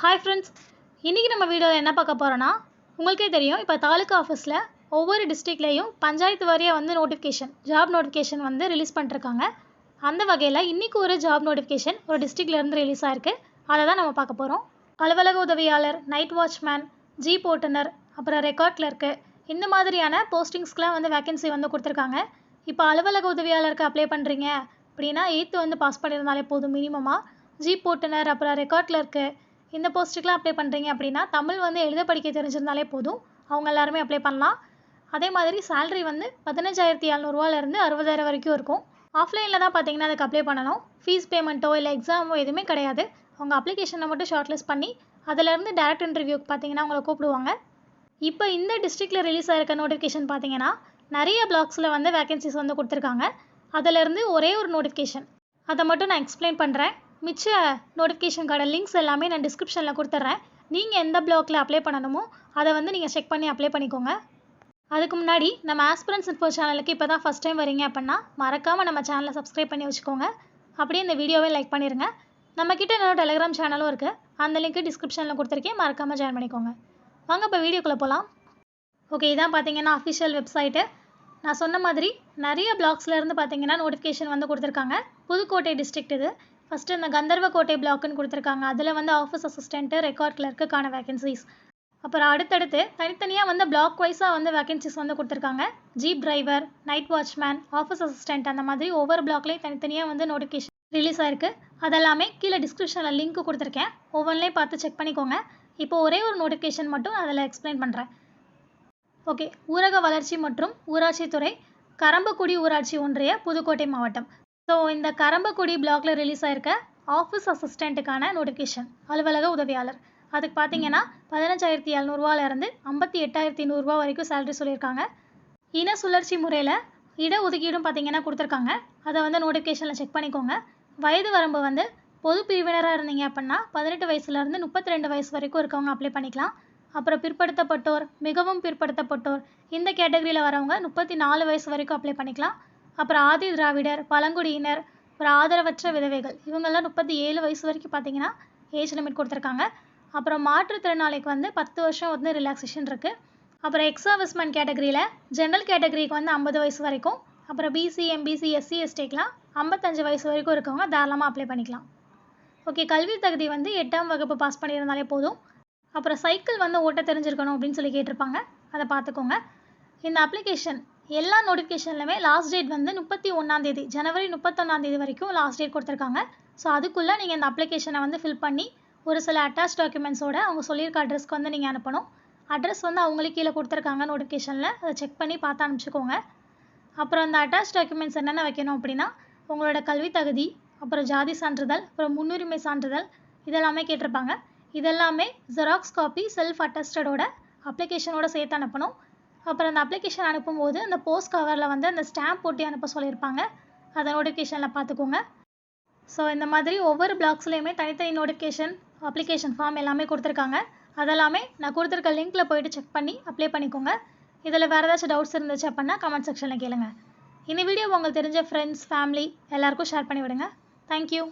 Hi friends இன்றைக்கி நம்ம வீடியோவில் என்ன பார்க்க போகிறோன்னா உங்களுக்கே தெரியும் இப்போ தாலுக்கா ஆஃபீஸில் ஒவ்வொரு டிஸ்ட்ரிக்ட்லேயும் பஞ்சாயத்து வாரியாக வந்து நோட்டிஃபிகேஷன் ஜாப் நோட்டிஃபிகேஷன் வந்து ரிலீஸ் பண்ணிருக்காங்க. அந்த வகையில் இன்றைக்கி ஒரு ஜாப் நோட்டிஃபிகேஷன் ஒரு டிஸ்ட்ரிக்ட்லேருந்து ரிலீஸ் ஆயிருக்கு. அதை தான் நம்ம பார்க்க போகிறோம் அலுவலக உதவியாளர் நைட் வாட்ச்மேன் ஜீப் ஓட்டுநர் அப்புறம் ரெக்கார்ட் கிளர்க்கு இந்த மாதிரியான போஸ்டிங்ஸ்க்கெலாம் வந்து வேகன்சி வந்து கொடுத்துருக்காங்க. இப்போ அலுவலக உதவியாளருக்கு அப்ளை பண்ணுறீங்க அப்படின்னா எயித்து வந்து பாஸ் பண்ணியிருந்தாலே போதும் மினிமமாக ஜீப் ஓட்டுநர் அப்புறம் ரெக்கார்ட் கிளர்க்கு இந்த போஸ்ட்டுக்கெலாம் அப்ளை பண்ணுறீங்க அப்படின்னா தமிழ் வந்து எழுத படிக்க தெரிஞ்சிருந்தாலே போதும். அவங்க எல்லாருமே அப்ளை பண்ணலாம். அதே மாதிரி சேல்ரி வந்து பதினஞ்சாயிரத்தி இரநூறுவாலேருந்து அறுபதாயிரம் வரைக்கும் இருக்கும். ஆஃப்லைனில் தான் பார்த்தீங்கன்னா அதுக்கு அப்ளை பண்ணணும். ஃபீஸ் பேமெண்ட்டோ இல்லை எக்ஸாமோ எதுவுமே கிடையாது. அவங்க அப்ளிகேஷனை மட்டும் ஷார்ட்லிஸ்ட் பண்ணி அதிலேருந்து டேரக்ட் இன்டர்வியூக்கு பார்த்தீங்கன்னா அவங்கள கூப்பிடுவாங்க. இப்போ இந்த டிஸ்ட்ரிக்டில் ரிலீஸ் ஆகிருக்க நோட்டிஃபிகேஷன் பார்த்தீங்கன்னா நிறைய பிளாக்ஸில் வந்து வேகன்சிஸ் வந்து கொடுத்துருக்காங்க. அதிலேருந்து ஒரே ஒரு நோட்டிஃபிகேஷன் அதை மட்டும் நான் எக்ஸ்பிளைன் பண்ணுறேன் மிச்ச நோட்டிஃபிகேஷனுக்கான லிங்க்ஸ் எல்லாமே நான் டிஸ்கிரிப்ஷனில் கொடுத்துட்றேன் நீங்கள் எந்த பிளாக்ல அப்ளை பண்ணணுமோ அதை வந்து நீங்கள் செக் பண்ணி அப்ளை பண்ணிக்கோங்க. அதுக்கு முன்னாடி நம்ம ஆஸ்பிரன்ஸ் இன்ஃபோ சேனலுக்கு இப்போ தான் ஃபஸ்ட் டைம் வரீங்க அப்படின்னா மறக்காமல் நம்ம சேனலை சப்ஸ்கிரைப் பண்ணி வச்சுக்கோங்க. அப்படியே இந்த வீடியோவை லைக் பண்ணிடுங்க நம்மக்கிட்ட இன்னொரு டெலிகிராம் சேனலும் இருக்குது அந்த லிங்க்கு டிஸ்கிரிப்ஷனில் கொடுத்துருக்கேன். மறக்காமல் ஜாயின் பண்ணிக்கோங்க. வாங்க இப்போ வீடியோக்குள்ளே போகலாம் ஓகே இதான் பார்த்தீங்கன்னா அஃபிஷியல் வெப்சைட்டு நான் சொன்ன மாதிரி நிறைய பிளாக்ஸ்லேருந்து பார்த்தீங்கன்னா நோட்டிஃபிகேஷன் வந்து கொடுத்துருக்காங்க. புதுக்கோட்டை டிஸ்ட்ரிக்ட் இது. ஃபஸ்ட்டு இந்த கந்தர்வக்கோட்டை பிளாக்குன்னு கொடுத்துருக்காங்க. அதில் வந்து ஆஃபீஸ் அசிஸ்டண்ட்டு ரெக்கார்ட் கிளர்க்குக்கான வேகன்சிஸ் அப்புறம் அடுத்தடுத்து தனித்தனியாக வந்து பிளாக் வைஸாக வந்து வேகன்சிஸ் வந்து கொடுத்துருக்காங்க. Jeep driver night watchman office assistant அந்த மாதிரி ஒவ்வொரு பிளாக்லேயும் தனித்தனியாக வந்து நோட்டிஃபிகேஷன் ரிலீஸ் ஆயிருக்கு. அதெல்லாமே கீழே டிஸ்கிரிப்ஷனில் லிங்க் கொடுத்துருக்கேன். ஒவ்வொன்றிலையும் பார்த்து செக் பண்ணிக்கோங்க. இப்போ ஒரே ஒரு நோட்டிஃபிகேஷன் மட்டும் அதில் எக்ஸ்பிளைன் பண்ணுறேன் ஓகே ஊரக வளர்ச்சி மற்றும் ஊராட்சித்துறை கரம்பக்குடி ஊராட்சி ஒன்றிய புதுக்கோட்டை மாவட்டம். ஸோ இந்த கரம்பக்குடி பிளாக்ல ரிலீஸ் ஆயிருக்க ஆஃபீஸ் அசிஸ்டண்ட்டுக்கான நோட்டிஃபிகேஷன் அலுவலக உதவியாளர். அதுக்கு பார்த்தீங்கன்னா பதினஞ்சாயிரத்தி இருந்து ஐம்பத்தி எட்டாயிரத்தி நூறுரூவா வரைக்கும் சேலரி சொல்லியிருக்காங்க. இன சுழற்சி முறையில் இட ஒதுக்கீடும் பார்த்தீங்கன்னா கொடுத்துருக்காங்க. அதை வந்து நோட்டிஃபிகேஷனில் செக் பண்ணிக்கோங்க. வயது வரம்பு வந்து பொது பிரிவினராக இருந்தீங்க அப்படின்னா பதினெட்டு வயசுலேருந்து முப்பத்தி ரெண்டு வயசு வரைக்கும் இருக்கவங்க அப்ளை பண்ணிக்கலாம். அப்புறம் பிற்படுத்தப்பட்டோர் மிகவும் பிற்படுத்தப்பட்டோர் இந்த கேட்டகரியில் வரவங்க முப்பத்தி நாலு வயசு வரைக்கும் அப்ளை பண்ணிக்கலாம். அப்புறம் ஆதி திராவிடர் பழங்குடியினர் அப்புறம் ஆதரவற்ற விதவைகள். இவங்கெல்லாம் முப்பத்தி ஏழு வயசு வரைக்கும் பார்த்தீங்கன்னா ஏஜ் லிமிட் கொடுத்துருக்காங்க. அப்புறம் மாற்றுத்திறனாளிக்கு வந்து பத்து வருஷம் வந்து ரிலாக்ஸேஷன் இருக்குது அப்புறம் எக்ஸ் சர்வீஸ்மேன் கேட்டகரியில் ஜென்ரல் கேட்டகரிக்கு வந்து ஐம்பது வயசு வரைக்கும். அப்புறம் பிசி எம்பிசி எஸ்சி எஸ்டிக்கெலாம் ஐம்பத்தஞ்சு வயசு வரைக்கும் இருக்கவங்க தாராளமாக அப்ளை பண்ணிக்கலாம். ஓகே கல்வி தகுதி வந்து எட்டாம் வகுப்பு பாஸ் பண்ணியிருந்தாலே போதும். அப்புறம் சைக்கிள் வந்து ஓட்ட தெரிஞ்சிருக்கணும் அப்படின்னு சொல்லி கேட்டிருப்பாங்க. அதை பார்த்துக்கோங்க. இந்த அப்ளிகேஷன் எல்லா நோட்டிஃபிகேஷன்லையுமே லாஸ்ட் டேட் வந்து முப்பத்தி ஒன்றாந்தேதி ஜனவரி முப்பத்தொன்னாந்தேதி வரைக்கும் லாஸ்ட் டேட் கொடுத்துருக்காங்க. ஸோ அதுக்குள்ளே நீங்கள் இந்த அப்ளிகேஷனை வந்து ஃபில் பண்ணி ஒரு சில அட்டாச் டாக்குமெண்ட்ஸோட அவங்க சொல்லியிருக்க அட்ரஸ்க்கு வந்து நீங்கள் அனுப்பணும். அட்ரஸ் வந்து அவங்களே கீழே கொடுத்துருக்காங்க நோட்டிஃபிகேஷனில் அதை செக் பண்ணி பார்த்து அனுப்பிச்சிக்கோங்க. அப்புறம் அந்த அட்டாச் டாக்குமெண்ட்ஸ் என்னென்ன வைக்கணும் அப்படின்னா உங்களோட கல்வி தகுதி அப்புறம் ஜாதி சான்றிதழ் அப்புறம் முன்னுரிமை சான்றிதழ் இதெல்லாமே கேட்டிருப்பாங்க. இதெல்லாமே ஜெராக்ஸ் காப்பி செல்ஃப் அட்டஸ்டடோட அப்ளிகேஷனோட சேர்த்து அனுப்பணும். அப்புறம் அந்த அப்ளிகேஷன் அனுப்பும்போது அந்த போஸ்ட் கவரில் வந்து அந்த ஸ்டாம்ப் ஒட்டி அனுப்ப சொல்லியிருப்பாங்க. அதை நோட்டிஃபிகேஷனில் பார்த்துக்கோங்க. ஸோ இந்த மாதிரி ஒவ்வொரு பிளாக்ஸ்லேயுமே தனித்தனி நோட்டிஃபிகேஷன் அப்ளிகேஷன் ஃபார்ம் எல்லாமே கொடுத்துருக்காங்க. அதெல்லாமே நான் கொடுத்துருக்க லிங்க்கில் போயிட்டு செக் பண்ணி அப்ளை பண்ணிக்கோங்க. இதில் வேறு ஏதாச்சும் டவுட்ஸ் இருந்துச்சு அப்படின்னா கமெண்ட் செக்ஷனில் கேளுங்க. இந்த வீடியோ உங்களுக்கு தெரிஞ்ச ஃப்ரெண்ட்ஸ் ஃபேமிலி எல்லாருக்கும் ஷேர் பண்ணி விடுங்க தேங்க்யூ